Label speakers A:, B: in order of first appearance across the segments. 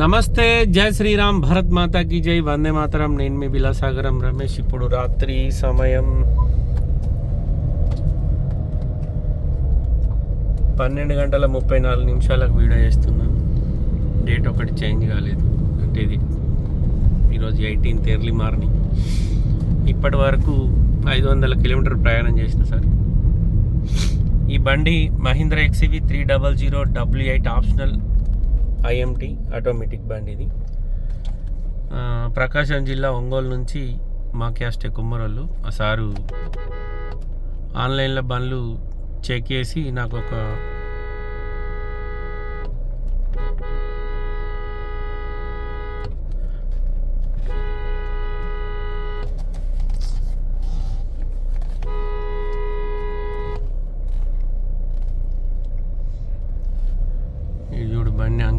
A: నమస్తే జై శ్రీరామ్ భరత్ మాతాకి జై వందే మాతరం. నేను మీ విలాసాగరం రమేష్. ఇప్పుడు రాత్రి సమయం పన్నెండు గంటల ముప్పై నాలుగు నిమిషాలకు వీడియో చేస్తున్నాను డేట్ ఒకటి చేంజ్ కాలేదు. అంటే ఇది ఈరోజు ఎయిటీన్త్ ఎర్లీ మార్నింగ్. ఇప్పటి వరకు ఐదు వందల కిలోమీటర్ ప్రయాణం చేసిన సార్. ఈ బండి Mahindra XUV three double zero W eight optional IMT automatic బండి ఇది. ప్రకాశం జిల్లా ఒంగోలు నుంచి మా క్యాస్టే కుమ్మరోళ్ళు ఆ సారు ఆన్లైన్లో బండ్లు చెక్ చేసి నాకు ఒక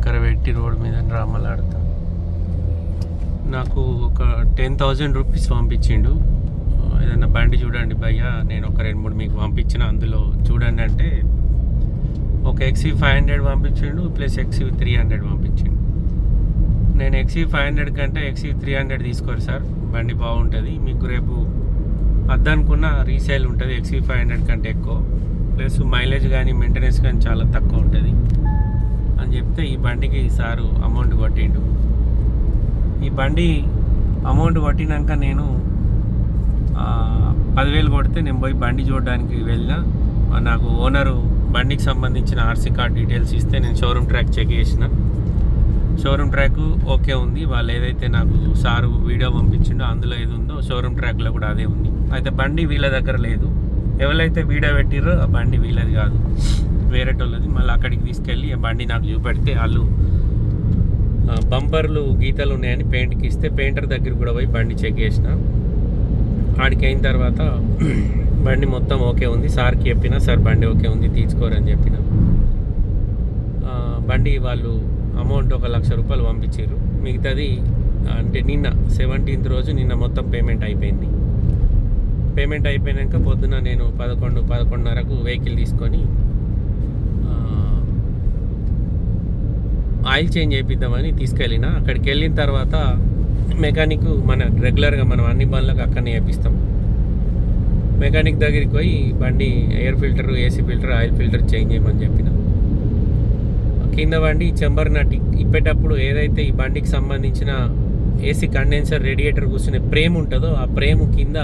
A: బండి అంకర పెట్టి రోడ్ మీద రామలాడతా నాకు ఒక టెన్ థౌజండ్ రూపీస్ పంపించిండు. ఏదైనా ఏదన్నా బండి చూడండి భయ్యా నేను ఒక రెండు మూడు మీకు పంపించిన అందులో చూడండి అంటే ఒక ఎక్సీ ఫైవ్ హండ్రెడ్ పంపించిండు ప్లస్ ఎక్సీ త్రీ హండ్రెడ్ పంపించిండు. నేను ఎక్సీ ఫైవ్ హండ్రెడ్ కంటే ఎక్సీ త్రీ హండ్రెడ్ తీసుకోరు సార్ బండి బాగుంటుంది. మీకు రేపు అద్దనుకున్న రీసేల్ ఉంటుంది ఎక్సీ ఫైవ్ హండ్రెడ్ కంటే ఎక్కువ. ప్లస్ మైలేజ్ కానీ మెయింటెనెన్స్ కానీ చాలా తక్కువ ఉంటుంది. అని చెప్తే ఈ బండికి సారు అమౌంట్ కొట్టిండు. ఈ బండి అమౌంట్ కొట్టినాక నేను పదివేలు కొడితే నేను పోయి బండి చూడడానికి వెళ్ళిన నాకు ఓనరు బండికి సంబంధించిన ఆర్సీ కార్డ్ డీటెయిల్స్ ఇస్తే నేను షోరూమ్ ట్రాక్ చెక్ చేసిన. షోరూమ్ ట్రాక్ ఓకే ఉంది. వాళ్ళు ఏదైతే నాకు సారు వీడియో పంపించిండో అందులో ఏది ఉందో షోరూమ్ ట్రాక్లో కూడా అదే ఉంది. అయితే బండి వీళ్ళ దగ్గర లేదు. ఎవరైతే వీడియో పెట్టిర్రో ఆ బండి వీళ్ళది కాదు. వేరేటోళ్ళది. మళ్ళీ అక్కడికి తీసుకెళ్ళి ఆ బండి నాకు చూపెడితే వాళ్ళు బంపర్లు గీతలు ఉన్నాయని పెయింట్కి ఇస్తే పెయింటర్ దగ్గర కూడా పోయి బండి చెక్ చేసిన. ఆడికి అయిన తర్వాత బండి మొత్తం ఓకే ఉంది. సార్కి చెప్పిన సార్ బండి ఓకే ఉంది తీసుకోరని చెప్పిన. బండి వాళ్ళు అమౌంట్ ఒక లక్ష రూపాయలు పంపించారు మిగతాది అంటే నిన్న సెవెంటీన్త్ రోజు నిన్న మొత్తం పేమెంట్ అయిపోయింది. పేమెంట్ అయిపోయాక పొద్దున నేను పదకొండు పదకొండున్నరకు వెహికల్ తీసుకొని ఆ, ఆయిల్ చేంజ్ చేయిద్దామని తీసుకెళ్ళిన అక్కడికి వెళ్ళిన తర్వాత మెకానిక్ మన రెగ్యులర్గా మనం అన్ని బండ్లకు అక్కడనే చేపిస్తాం. మెకానిక్ దగ్గరికి పోయి బండి air filter AC filter oil filter change చేయమని చెప్పిన. కింద బండి చెంబర్ నటి ఇప్పేటప్పుడు ఏదైతే ఈ బండికి సంబంధించిన ఏసీ కండెన్సర్ రేడియేటర్ కూర్చునే ప్రేమ్ ఉంటుందో ఆ ప్రేమ్ కింద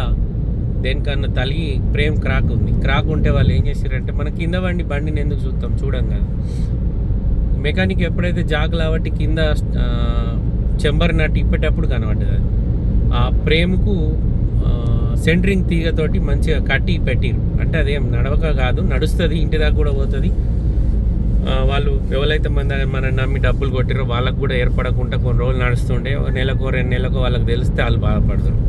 A: దేనికన్నా తలిగి ప్రేమ్ క్రాక్ ఉంది. క్రాక్ ఉంటే వాళ్ళు ఏం చేశారంటే మన కింద బండి బండిని ఎందుకు చూస్తాం చూడం కదా మెకానిక్ ఎప్పుడైతే జాగ్ కాబట్టి కింద చెంబర్ నట్ ఇప్పేటప్పుడు కనబడ్డది. అది ఆ ప్రేమ్కు సెంట్రింగ్ సెంటరింగ్ తీగతోటి మంచిగా కట్టి పెట్టిరు అంటే అదేం నడవక కాదు నడుస్తుంది ఇంటి దాకా కూడా పోతుంది. వాళ్ళు ఎవరైతే మన మన నమ్మి డబ్బులు కొట్టిరో వాళ్ళకు కూడా ఏర్పడకుండా కొన్ని రోజులు నడుస్తుండే. ఒక నెలకో రెండు నెలకో వాళ్ళకి తెలిస్తే వాళ్ళు బాధపడతారు.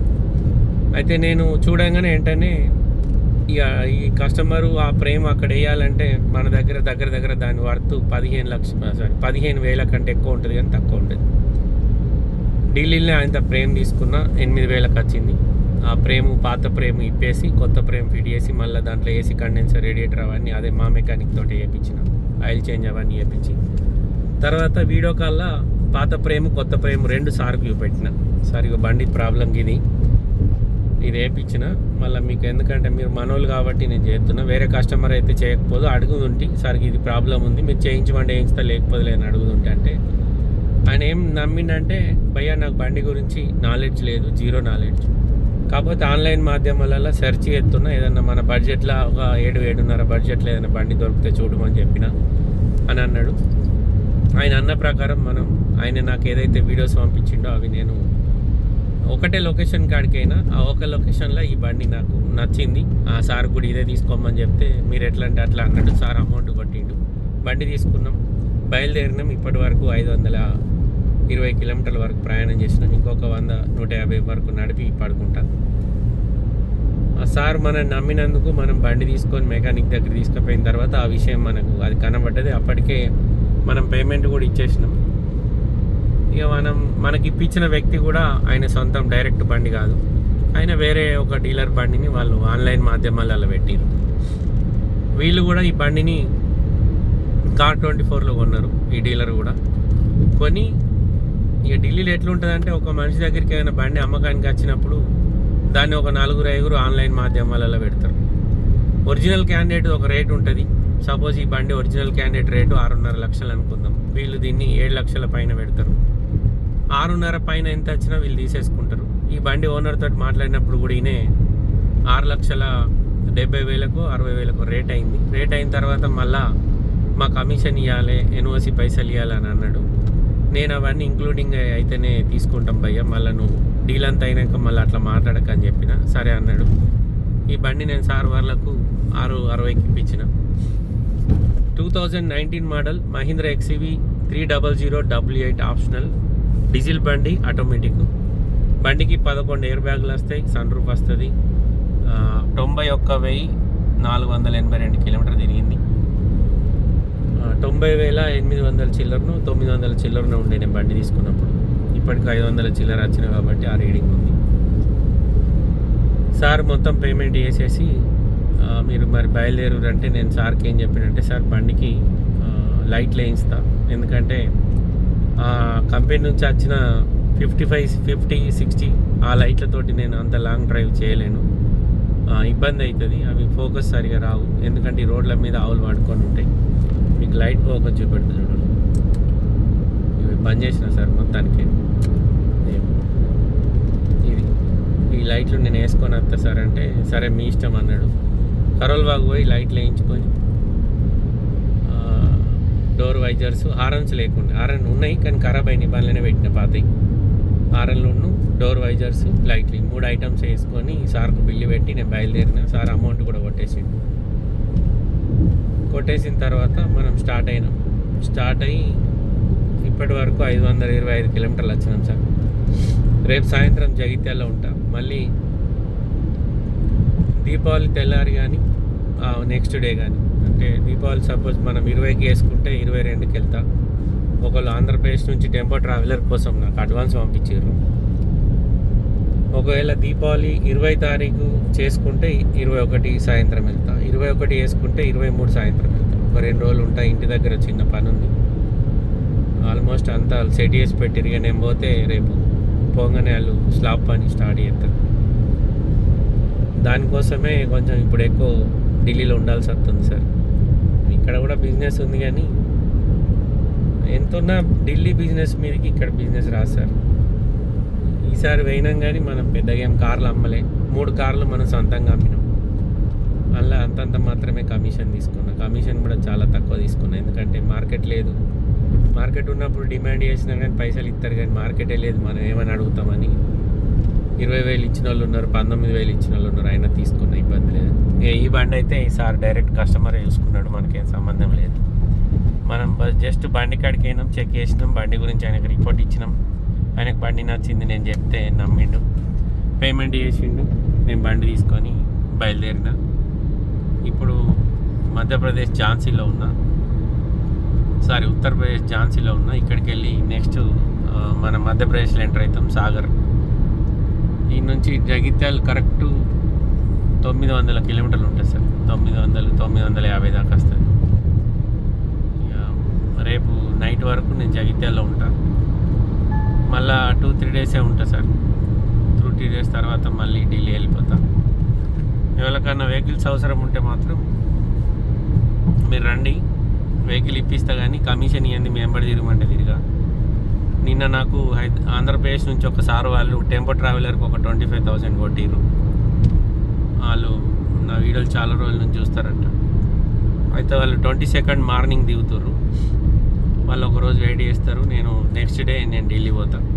A: అయితే నేను చూడంగానే వెంటనే ఇక ఈ కస్టమరు ఆ ప్రేమ అక్కడ వేయాలంటే మన దగ్గర దగ్గర దగ్గర దాని వర్త్ పదిహేను లక్ష సారీ పదిహేను వేల కంటే ఎక్కువ ఉంటుంది కానీ తక్కువ ఉంటుంది. ఢిల్లీలో ఆయన ప్రేమ్ తీసుకున్న ఎనిమిది వేలకు వచ్చింది. ఆ ప్రేమ పాత ప్రేమ ఇప్పేసి కొత్త ప్రేమ ఫిట్ చేసి మళ్ళీ దాంట్లో ఏసీ కండెన్సర్ రేడియేటర్ అవన్నీ అదే మా మెకానిక్ తోటి వేయించిన ఆయిల్ చేంజ్ అవన్నీ వేయించి తర్వాత వీడియో కాల్లో పాత ప్రేమ కొత్త ప్రేమ రెండు సార్లు చూపెట్టిన. సార్ ఇక బండి ప్రాబ్లం ఇది ఇది వేయించిన మళ్ళీ మీకు ఎందుకంటే మీరు మనోళ్ళు కాబట్టి నేను చేస్తున్నా. వేరే కస్టమర్ అయితే చేయకపోదు అడుగుతుంటే సార్కి ఇది ప్రాబ్లం ఉంది మీరు చేయించమంటే చేయిస్తా లేకపోతే లేని అడుగుతుంటే అంటే. ఆయన ఏం నమ్మిండంటే భయ్యా నాకు బండి గురించి నాలెడ్జ్ లేదు జీరో నాలెడ్జ్ కాకపోతే ఆన్లైన్ మాధ్యమాలలో సెర్చ్ చేస్తున్నా ఏదన్నా మన బడ్జెట్లో ఒక ఏడు ఏడున్నర బడ్జెట్లో ఏదైనా బండి దొరికితే చూడమని చెప్పిన అని అన్నాడు. ఆయన అన్న ప్రకారం మనం ఆయన నాకు ఏదైతే వీడియోస్ పంపించిండో అవి నేను ఒకటే లొకేషన్ కాడికైనా ఆ ఒక లొకేషన్లో ఈ బండి నాకు నచ్చింది. ఆ సార్ కూడా ఇదే తీసుకోమని చెప్తే మీరు ఎట్లా అంటే అట్లా అన్నట్టు సార్ అమౌంట్ కొట్టిండు. బండి తీసుకున్నాం. బయలుదేరినాం. ఇప్పటి వరకు ఐదు వందల ఇరవై కిలోమీటర్ల వరకు ప్రయాణం చేసినాం. ఇంకొక వంద నూట యాభై వరకు నడిపి పడుకుంటా. ఆ సార్ మనం నమ్మినందుకు మనం బండి తీసుకొని మెకానిక్ దగ్గర తీసుకుపోయిన తర్వాత ఆ విషయం మనకు అది కనబడ్డది. అప్పటికే మనం పేమెంట్ కూడా ఇచ్చేసినాం. ఇక మనం మనకి ఇప్పించిన వ్యక్తి కూడా ఆయన సొంతం డైరెక్ట్ బండి కాదు. ఆయన వేరే ఒక డీలర్ బండిని వాళ్ళు ఆన్లైన్ మాధ్యమాలలో పెట్టారు. వీళ్ళు కూడా ఈ బండిని కార్ ట్వంటీ ఫోర్లో కొన్నారు ఈ డీలర్ కూడా. కొని ఇక ఢిల్లీలో ఎట్లుంటుందంటే ఒక మనిషి దగ్గరికి ఏమైనా బండి అమ్మకానికి వచ్చినప్పుడు దాన్ని ఒక నలుగురు ఐదుగురు ఆన్లైన్ మాధ్యమాలలో పెడతారు. ఒరిజినల్ క్యాండిడేట్ ఒక రేట్ ఉంటుంది. సపోజ్ ఈ బండి ఒరిజినల్ క్యాండిడేట్ రేటు ఆరున్నర లక్షలు అనుకుందాం. వీళ్ళు దీన్ని ఏడు లక్షల పైన పెడతారు. ఆరున్నర పైన ఎంత వచ్చినా వీళ్ళు తీసేసుకుంటారు. ఈ బండి ఓనర్ తోటి మాట్లాడినప్పుడు కూడా ఈయనే ఆరు లక్షల డెబ్బై వేలకు అరవై వేలకు రేట్ అయింది. రేట్ అయిన తర్వాత మళ్ళా మా కమిషన్ ఇవ్వాలి ఎన్ఓసి పైసలు ఇవ్వాలి అని అన్నాడు. నేను అవన్నీ ఇంక్లూడింగ్ అయితేనే తీసుకుంటాం భయ్య మళ్ళీ నువ్వు డీల్ అంతా అయినాక మళ్ళీ అట్లా మాట్లాడక అని చెప్పిన. సరే అన్నాడు. ఈ బండి నేను సార్ వాళ్ళకు ఆరు అరవైకి ఇప్పించిన. Two thousand nineteen model Mahindra XUV three double zero W eight optional diesel బండి ఆటోమేటిక్. బండికి పదకొండు ఎయిర్ బ్యాగులు వస్తాయి సన్ రూఫ్ వస్తుంది తొంభై ఒక్క వెయ్యి నాలుగు వందల ఎనభై రెండు కిలోమీటర్ తిరిగింది. తొంభై వేల ఎనిమిది వందల చిల్లరను తొమ్మిది వందల చిల్లరను ఉండే నేను బండి తీసుకున్నప్పుడు. ఇప్పటికి ఐదు వందల చిల్లర వచ్చిన కాబట్టి ఆ రీడింగ్ ఉంది. సార్ మొత్తం పేమెంట్ చేసేసి మీరు మరి బయలుదేరు అంటే నేను సార్కి ఏం చెప్పినంటే సార్ బండికి లైట్లు వేయిస్తా ఎందుకంటే కంపెనీ నుంచి వచ్చిన ఫిఫ్టీ ఫైవ్ ఫిఫ్టీ సిక్స్టీ ఆ లైట్లతోటి నేను అంత లాంగ్ డ్రైవ్ చేయలేను. ఇబ్బంది అవుతుంది అవి ఫోకస్ సరిగా రావు. ఎందుకంటే ఈ రోడ్ల మీద ఆవులు వాడుకొని ఉంటాయి. మీకు లైట్ ఫోకస్ చూపెడుతుంది చూడండి. ఇవి బంద్ చేసిన సార్ మొత్తానికి. ఇది? ఈ లైట్లు నేను వేసుకొని వస్తా సార్ అంటే సరే మీ ఇష్టం అన్నాడు. కరోల్ బాగు పోయి లైట్లు వేయించుకొని వైజర్స్ హారన్స్ లేకుండా హారన్ ఉన్నాయి కానీ ఖరాబ్ అయినాయి బండ్లనే పెట్టిన పాతయి. హారన్లు డోర్ వైజర్స్ లైట్లు మూడు ఐటమ్స్ వేసుకొని సార్కు బిల్లు పెట్టి నేను బయలుదేరిన సార్ అమౌంట్ కూడా కొట్టేసిండు. కొట్టేసిన తర్వాత మనం స్టార్ట్ అయినాం. స్టార్ట్ అయ్యి ఇప్పటి వరకు ఐదు వందల ఇరవై ఐదు కిలోమీటర్లు వచ్చినాం సార్. రేపు సాయంత్రం జగిత్యాలలో ఉంటాం. మళ్ళీ దీపావళి తెల్లారి కానీ నెక్స్ట్ డే కానీ అంటే దీపావళి సపోజ్ మనం ఇరవైకి వేసుకుంటే ఇరవై రెండుకి వెళ్తా. ఒకళ్ళు ఆంధ్రప్రదేశ్ నుంచి టెంపో ట్రావెలర్ కోసం నాకు అడ్వాన్స్ పంపించారు. ఒకవేళ దీపావళి ఇరవై తారీఖు చేసుకుంటే ఇరవై ఒకటి సాయంత్రం వెళ్తా. ఇరవై ఒకటి వేసుకుంటే ఇరవై మూడు సాయంత్రం వెళ్తా. ఒక రెండు రోజులు ఉంటా ఇంటి దగ్గర చిన్న పని ఉంది ఆల్మోస్ట్ అంతా సెట్ చేసి పెట్టిరు నేను పోతే రేపు పోగానే వాళ్ళు స్లాబ్ పని స్టార్ట్ చేస్తారు. దానికోసమే కొంచెం ఇప్పుడు ఎక్కువ ఢిల్లీలో ఉండాల్సి వస్తుంది సార్. ఇక్కడ కూడా బిజినెస్ ఉంది కానీ ఎంతున్నా ఢిల్లీ బిజినెస్ మీదకి ఇక్కడ బిజినెస్ రాదు సార్. ఈసారి పోయినాం కానీ మనం పెద్దగా ఏం కార్లు అమ్మలే. మూడు కార్లు మనం సొంతంగా అమ్మినాం. అలా అంతంత మాత్రమే కమిషన్ తీసుకున్నా. కమిషన్ కూడా చాలా తక్కువ తీసుకున్నా. ఎందుకంటే మార్కెట్ లేదు. మార్కెట్ ఉన్నప్పుడు డిమాండ్ చేసినా కానీ పైసలు ఇస్తారు కానీ మార్కెటే లేదు. మనం ఏమని అడుగుతామని ఇరవై వేలు ఇచ్చిన వాళ్ళు ఉన్నారు పంతొమ్మిది వేలు ఇచ్చిన వాళ్ళు ఉన్నారు అయినా తీసుకున్న ఇబ్బంది లేదు. ఈ బండి అయితే ఈసారి డైరెక్ట్ కస్టమర్ చూసుకున్నాడు మనకేం సంబంధం లేదు. మనం జస్ట్ బండి కాడికి అయినాం చెక్ చేసినాం బండి గురించి ఆయనకు రిపోర్ట్ ఇచ్చినాం. ఆయనకు బండి నచ్చింది నేను చెప్తే నమ్మిండు. పేమెంట్ చేసిండు నేను బండి తీసుకొని బయలుదేరిన. ఇప్పుడు మధ్యప్రదేశ్ ఝాన్సీలో ఉన్నా సారీ ఉత్తరప్రదేశ్ ఝాన్సీలో ఉన్నా ఇక్కడికి వెళ్ళి నెక్స్ట్ మన మధ్యప్రదేశ్లో ఎంటర్ అవుతాం సాగర్. ఈ నుంచి జగిత్యాల కరెక్ట్ తొమ్మిది వందల కిలోమీటర్లు ఉంటుంది సార్. తొమ్మిది వందలు తొమ్మిది వందల యాభై దాకా వస్తుంది. ఇక రేపు నైట్ వరకు నేను జగిత్యాల్లో ఉంటాను మళ్ళా టూ త్రీ డేసే ఉంటా సార్. టూ త్రీ డేస్ తర్వాత మళ్ళీ ఢిల్లీ వెళ్ళిపోతా. ఎవరికన్నా వెహికల్స్ అవసరం ఉంటే మాత్రం మీరు రండి. వెహికల్ ఇప్పిస్తా కానీ కమిషన్ ఇవ్వండి మేము ఎంబడి తిరగమంటే తిరిగా. నిన్న నాకు ఆంధ్రప్రదేశ్ నుంచి ఒకసారి వాళ్ళు టెంపో ట్రావెలర్కి ఒక ట్వంటీ ఫైవ్ థౌసండ్ కొట్టిరు వాళ్ళు నా వీడియోలు చాలా రోజుల నుంచి చూస్తారంట. అయితే వాళ్ళు ట్వంటీ సెకండ్ మార్నింగ్ దిగుతారు వాళ్ళు ఒక రోజు వెయిట్ చేస్తారు. నేను నెక్స్ట్ డే నేను ఢిల్లీ పోతాను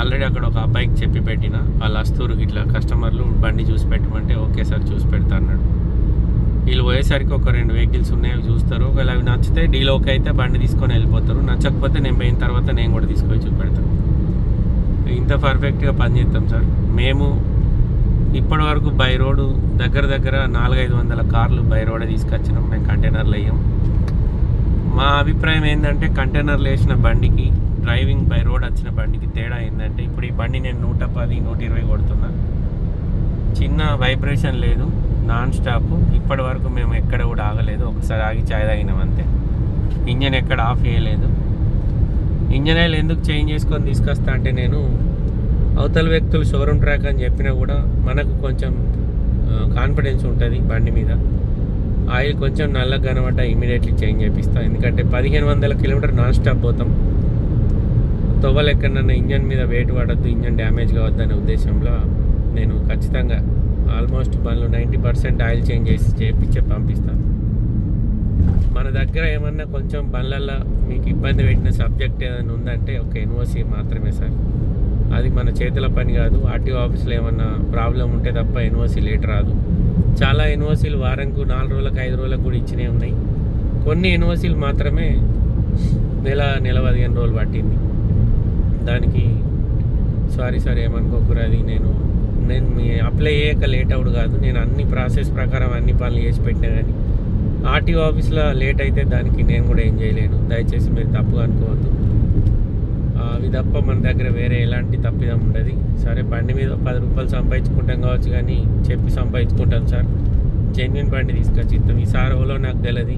A: ఆల్రెడీ అక్కడ ఒక అబ్బాయికి చెప్పి పెట్టిన. వాళ్ళు వస్తారు ఇట్లా కస్టమర్లు బండి చూసి పెట్టమంటే ఓకే సార్ చూసి పెడతా అన్నాడు. వీళ్ళు పోయేసరికి ఒక రెండు వెహికల్స్ ఉన్నాయి అవి చూస్తారు. ఒకవేళ అవి నచ్చితే డీలోకి అయితే బండి తీసుకొని వెళ్ళిపోతారు. నచ్చకపోతే నేను పోయిన తర్వాత నేను కూడా తీసుకొని చూపెడతాను. ఇంత పర్ఫెక్ట్గా పనిచేస్తాం సార్. మేము ఇప్పటి వరకు బై రోడ్డు దగ్గర దగ్గర నాలుగైదు వందల కార్లు బై రోడే తీసుకొచ్చినాం. మేము కంటైనర్లు వేయం. మా అభిప్రాయం ఏంటంటే కంటైనర్లు వేసిన బండికి డ్రైవింగ్ బై రోడ్ వచ్చిన బండికి తేడా ఏంటంటే ఇప్పుడు ఈ బండి నేను నూట పది నూట ఇరవై కొడుతున్నా. చిన్న వైబ్రేషన్ లేదు. Non stop. ఇప్పటి వరకు మేము ఎక్కడ కూడా ఆగలేదు. ఒకసారి ఆగి చాయ్ తాగినాం అంతే. ఇంజన్ ఎక్కడ ఆఫ్ చేయలేదు. ఇంజన్ ఆయిల్ ఎందుకు చేంజ్ చేసుకొని తీసుకొస్తా అంటే నేను అవతల వ్యక్తులు షోరూమ్ ట్రాక్ అని చెప్పినా కూడా మనకు కొంచెం కాన్ఫిడెన్స్ ఉంటుంది బండి మీద. ఆయిల్ కొంచెం నల్లగా కనబడ్డ ఇమీడియట్లీ చేంజ్ చేపిస్తాం. ఎందుకంటే పదిహేను వందల కిలోమీటర్ నాన్ స్టాప్ పోతాం. తొవ్వలు ఎక్కడన్నా ఇంజన్ మీద వెయిట్ పడద్దు ఇంజన్ డ్యామేజ్ కావద్దనే ఉద్దేశంలో నేను ఖచ్చితంగా ఆల్మోస్ట్ బండ్లు నైంటీ పర్సెంట్ ఆయిల్ చేంజ్ చేసి చేయించే పంపిస్తాను మన దగ్గర ఏమన్నా కొంచెం బండ్లల్లో మీకు ఇబ్బంది పెట్టిన సబ్జెక్ట్ ఏదైనా ఉందంటే ఒక ఎన్ఓసి మాత్రమే సార్. అది మన చేతుల పని కాదు ఆర్టీఓ ఆఫీస్లో ఏమన్నా ప్రాబ్లం ఉంటే తప్ప ఎన్ఓసి లేట్ రాదు. చాలా ఎన్ఓసీలు వారంకు నాలుగు రోజులకు ఐదు రోజులకు కూడా ఇచ్చినవి ఉన్నాయి. కొన్ని ఎన్ఓసీలు మాత్రమే నెల నెల పదిహేను రోజులు పట్టింది. దానికి సారీ సార్ ఏమనుకోకూడదు నేను నేను మీ అప్లై చేయక లేట్ అవుడు కాదు. నేను అన్ని ప్రాసెస్ ప్రకారం అన్ని పనులు చేసి పెట్టినా కానీ ఆర్టీఓ ఆఫీస్లో లేట్ అయితే దానికి నేను కూడా ఏం చేయలేను. దయచేసి మీరు తప్పుగా అనుకోవద్దు. అవి తప్ప మన దగ్గర వేరే ఎలాంటి తప్పిదం ఉండదు. సరే బండి మీద పది రూపాయలు సంపాదించుకుంటాం కావచ్చు కానీ చెప్పి సంపాదించుకుంటాం సార్. జెన్యున్ బండి తీసుకొచ్చి ఇస్తాం. ఈ సార్ నాకు తెలియదు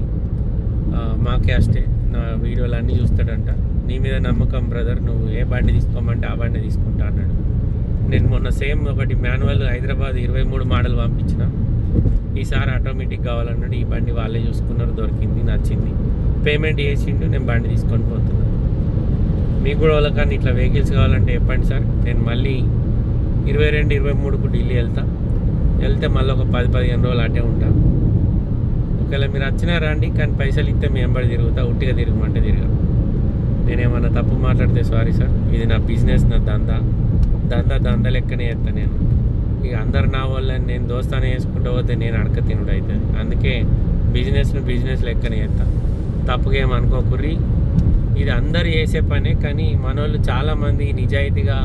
A: మాకే మా క్యాస్టే నా వీడియోలు అన్నీ చూస్తాడంట. నీ మీద నమ్మకం బ్రదర్. నువ్వు ఏ బండి తీసుకోమంటే ఆ బండి తీసుకుంటా అన్నాడు. నేను మొన్న సేమ్ ఒకటి మాన్యువల్ హైదరాబాద్ ఇరవై మూడు మోడల్ పంపించిన. ఈసారి ఆటోమేటిక్ కావాలన్నాడు ఈ బండి వాళ్ళే చూసుకున్నారు దొరికింది నచ్చింది. పేమెంట్ చేసిండు నేను బండి తీసుకొని పోతున్నాను మీకు కూడా వాళ్ళకన్నా ఇట్లా వెహికల్స్ కావాలంటే చెప్పండి సార్. నేను మళ్ళీ ఇరవై రెండు ఇరవై మూడుకు ఢిల్లీ వెళ్తా. వెళ్తే మళ్ళీ ఒక పది పదిహేను రోజులు అటే ఉంటా. ఒకవేళ మీరు వచ్చినా రండి కానీ పైసలు ఇస్తే మీ ఎంబడి తిరుగుతా ఉట్టిగా తిరగమంటే తిరగను నేనేమన్నా తప్పు మాట్లాడితే సారీ సార్. ఇది నా బిజినెస్ నా దందా. దంద దంద లెక్కనే చేస్తాను నేను. ఇక అందరు నా వల్ల నేను దోస్తానే చేసుకుంటూ పోతే నేను అడక తినుడు అవుతుంది అందుకే బిజినెస్ను బిజినెస్ లెక్కనే చేస్తాను తప్పుగా ఏమనుకోకుర్రి అనుకోకుర్రి. ఇది అందరు చేసే పనే కానీ మనోళ్ళు చాలామంది నిజాయితీగా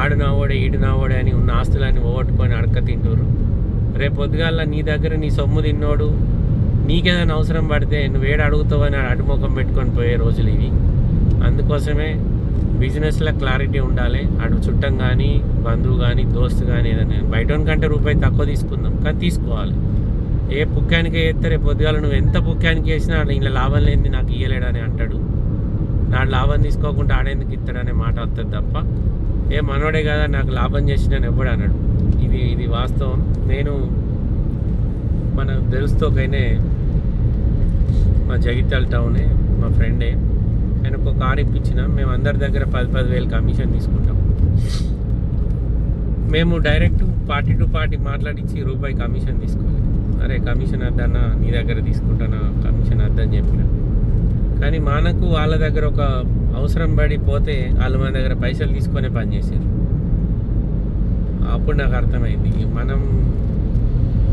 A: ఆడు నావోడే ఈడు నావోడే అని ఉన్న ఆస్తులని ఓగొట్టుకొని అడక తింటురు రేపు పొద్దుగాల నీ దగ్గర నీ సొమ్ము తిన్నోడు నీకేదైనా అవసరం పడితే నువ్వు ఏడు అడుగుతావని అడుముఖం పెట్టుకొని పోయే రోజులు ఇవి. అందుకోసమే బిజినెస్లో క్లారిటీ ఉండాలి. అటు చుట్టం కానీ బంధువు కానీ దోస్తు కానీ ఏదైనా బయట కంటే రూపాయి తక్కువ తీసుకుందాం. కానీ తీసుకోవాలి. ఏ పుక్కానికి వేస్తే రేపు పొద్దుగాల నువ్వు ఎంత పుక్కానికి వేసినా ఇలా లాభం లేనిది నాకు ఇయ్యలేడని అంటాడు. నాడు లాభం తీసుకోకుండా ఆడేందుకు ఇస్తాడనే మాట వస్తుంది తప్ప ఏ మనోడే కదా నాకు లాభం చేసిన ఎవ్వడు అన్నాడు ఇది ఇది వాస్తవం. నేను మన తెలుస్తోకైనే మా జగిత్యాల టౌనే మా ఫ్రెండే. నేను ఒక కార్ ఇప్పించిన మేము అందరి దగ్గర పది పది వేలు కమిషన్ తీసుకుంటాం. మేము డైరెక్ట్ పార్టీ టు పార్టీ మాట్లాడించి రూపాయి కమిషన్ తీసుకోలేదు అరే కమిషన్ అద్దన్నా నీ దగ్గర తీసుకుంటానా? కమిషన్ అద్దని చెప్పిన. కానీ మనకు వాళ్ళ దగ్గర ఒక అవసరం పడి పోతే వాళ్ళు మన దగ్గర పైసలు తీసుకొని పని చేశారు. అప్పుడు నాకు అర్థమైంది. మనం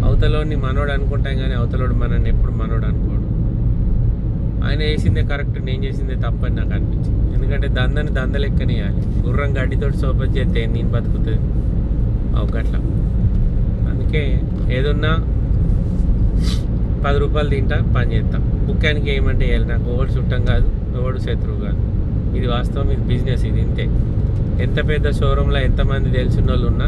A: అవతలోని మనోడు అనుకుంటాం కానీ అవతలోడు మనల్ని ఎప్పుడు మనోడు అనుకోడు. ఆయన వేసిందే కరెక్ట్ నేను చేసిందే తప్పని నాకు అనిపించింది. ఎందుకంటే దందని దంద లెక్కనేయాలి గుర్రం గడ్డితోటి సోపతి చేస్తే నేను బతుకుతుంది? ఒకట్లా అందుకే ఏదున్నా పది రూపాయలు తింటా పని చేస్తాం. ముఖ్యానికి ఏమంటే వేయాలి నాకు ఎవడు చుట్టం కాదు ఎవడు శత్రువు కాదు. ఇది వాస్తవం ఇది బిజినెస్ ఇది ఇంతే. ఎంత పెద్ద షోరూంలో ఎంతమంది తెలిసిన వాళ్ళు ఉన్నా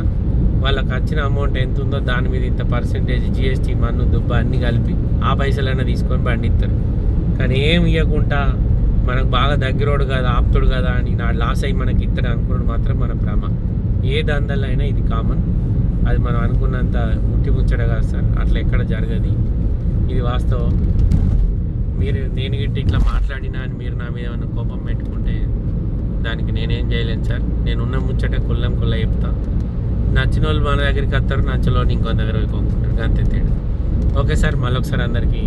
A: వాళ్ళకి వచ్చిన అమౌంట్ ఎంత ఉందో దాని మీద ఇంత పర్సెంటేజ్ జిఎస్టీ మన్ను దుబ్బ అన్ని కలిపి ఆ పైసలైనా తీసుకొని బండిస్తారు కానీ ఏం ఇవ్వకుండా మనకు బాగా దగ్గరోడు కదా ఆప్తుడు కదా అని నా లాస్ అయ్యి మనకి ఇస్తాడు అనుకున్నాడు మాత్రం మన భ్రమ. ఏ దందల్లో అయినా ఇది కామన్ అది మనం అనుకున్నంత ముట్టి ముచ్చట కాదు సార్. అట్లా ఎక్కడ జరగదు. ఇది వాస్తవం. మీరు నేను గిట్ట ఇట్లా మాట్లాడినా అని మీరు నా మీద ఏమైనా కోపం పెట్టుకుంటే దానికి నేనేం చేయలేను సార్. నేను ఉన్న ముచ్చట కుల్లం కుల్ల చెప్తా. నచ్చిన వాళ్ళు మన దగ్గరికి వస్తారు నచ్చలోని ఇంకో దగ్గర పోయి కొనుక్కుంటారు. అంతే తేడా. ఓకే సార్ మళ్ళొకసారి అందరికీ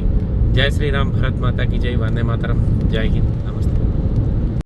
A: జై శ్రీరామ్ భరత్ మాతాకి జై వందే మాతరం జై హింద్ నమస్తే